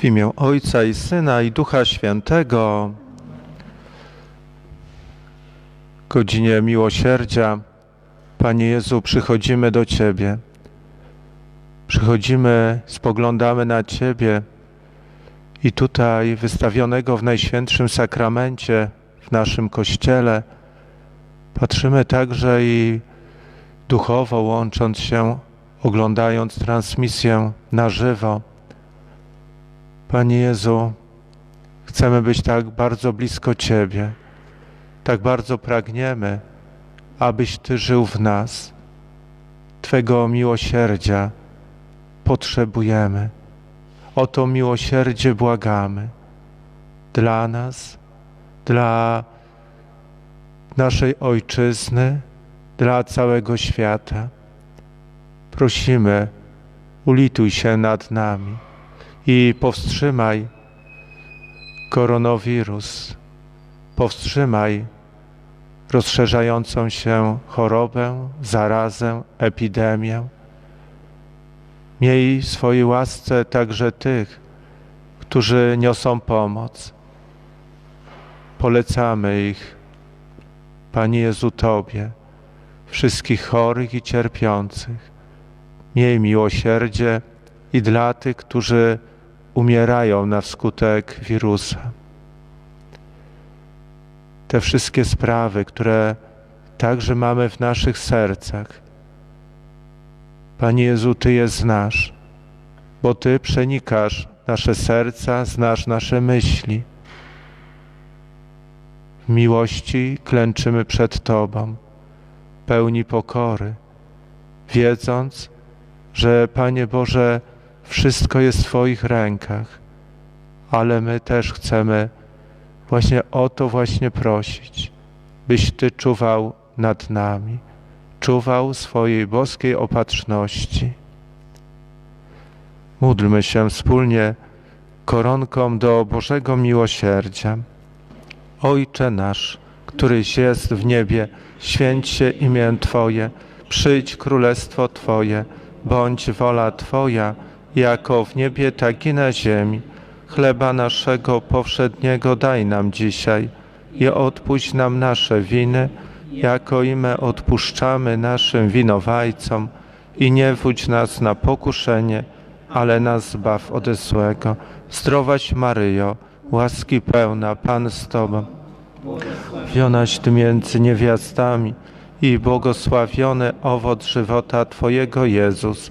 W imię Ojca i Syna i Ducha Świętego. Godzinie miłosierdzia, Panie Jezu, przychodzimy do Ciebie. Przychodzimy, spoglądamy na Ciebie i tutaj wystawionego w Najświętszym Sakramencie w naszym Kościele patrzymy także i duchowo łącząc się, oglądając transmisję na żywo. Panie Jezu, chcemy być tak bardzo blisko Ciebie, tak bardzo pragniemy, abyś Ty żył w nas. Twego miłosierdzia potrzebujemy. O to miłosierdzie błagamy dla nas, dla naszej Ojczyzny, dla całego świata. Prosimy, ulituj się nad nami i powstrzymaj koronawirus, powstrzymaj rozszerzającą się chorobę, zarazę, epidemię. Miej w swojej łasce także tych, którzy niosą pomoc. Polecamy ich, Panie Jezu, Tobie, wszystkich chorych i cierpiących. Miej miłosierdzie i dla tych, którzy umierają na skutek wirusa. Te wszystkie sprawy, które także mamy w naszych sercach. Panie Jezu, Ty je znasz, bo Ty przenikasz nasze serca, znasz nasze myśli. W miłości klęczymy przed Tobą, pełni pokory, wiedząc, że Panie Boże, wszystko jest w Twoich rękach, ale my też chcemy właśnie o to właśnie prosić, byś Ty czuwał nad nami, czuwał swojej boskiej opatrzności. Módlmy się wspólnie koronką do Bożego Miłosierdzia. Ojcze nasz, któryś jest w niebie, święć się imię Twoje, przyjdź królestwo Twoje, bądź wola Twoja, jako w niebie, tak i na ziemi. Chleba naszego powszedniego daj nam dzisiaj i odpuść nam nasze winy, jako i my odpuszczamy naszym winowajcom i nie wódź nas na pokuszenie, ale nas zbaw ode złego. Zdrowaś Maryjo, łaski pełna, Pan z Tobą. Błogosławionaś Ty między niewiastami i błogosławiony owoc żywota Twojego Jezus.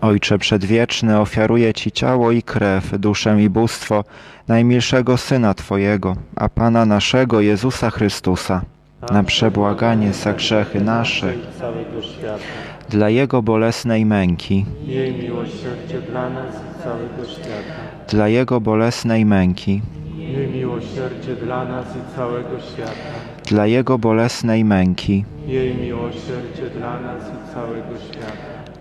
Ojcze Przedwieczny, ofiaruję Ci ciało i krew, duszę i bóstwo najmilszego Syna Twojego, a Pana naszego Jezusa Chrystusa, na przebłaganie za grzechy nasze, dla Jego bolesnej męki, miłosierdzie dla nas i całego świata. dla Jego bolesnej męki, miłosierdzie dla nas i całego świata. dla Jego bolesnej męki, Miej miłosierdzie dla nas i całego świata.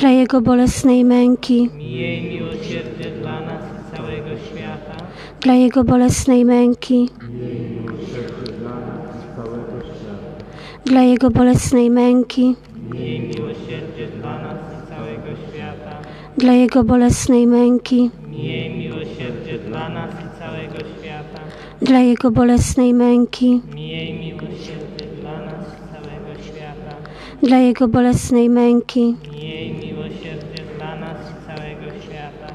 Dla Jego bolesnej męki, Miej miłosierdzie dla nas i całego świata. dla Jego bolesnej męki, dla Jego bolesnej męki, Miej miłosierdzie dla nas i całego świata. dla Jego bolesnej męki, Miej miłosierdzie dla nas i całego świata. dla Jego bolesnej męki, Miej miłosierdzie dla nas i całego świata. dla Jego bolesnej męki, Miej miłosierdzie dla nas i całego świata.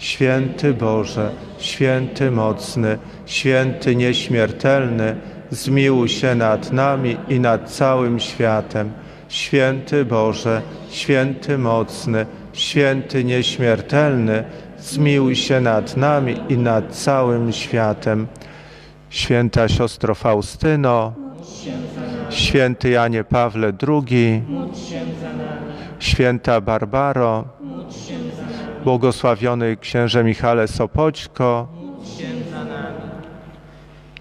Święty Boże, święty mocny, święty nieśmiertelny, zmiłuj się nad nami i nad całym światem. Święty Boże, święty mocny, święty nieśmiertelny, zmiłuj się nad nami i nad całym światem. Święta siostro Faustyno, święty Janie Pawle II, święta Barbaro, błogosławiony księże Michale Sopoćko,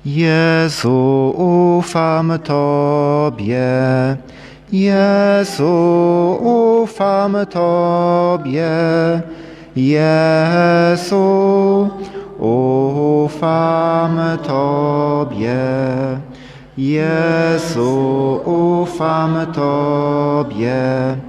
Jezu, ufam Tobie. Jezu, ufam Tobie. Jezu, ufam Tobie. Jezu, ufam Tobie.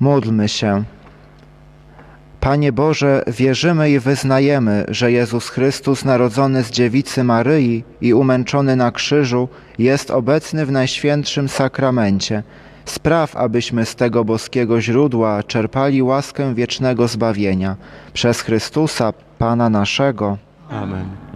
Módlmy się. Panie Boże, wierzymy i wyznajemy, że Jezus Chrystus, narodzony z dziewicy Maryi i umęczony na krzyżu, jest obecny w Najświętszym Sakramencie. Spraw, abyśmy z tego boskiego źródła czerpali łaskę wiecznego zbawienia. Przez Chrystusa, Pana naszego. Amen.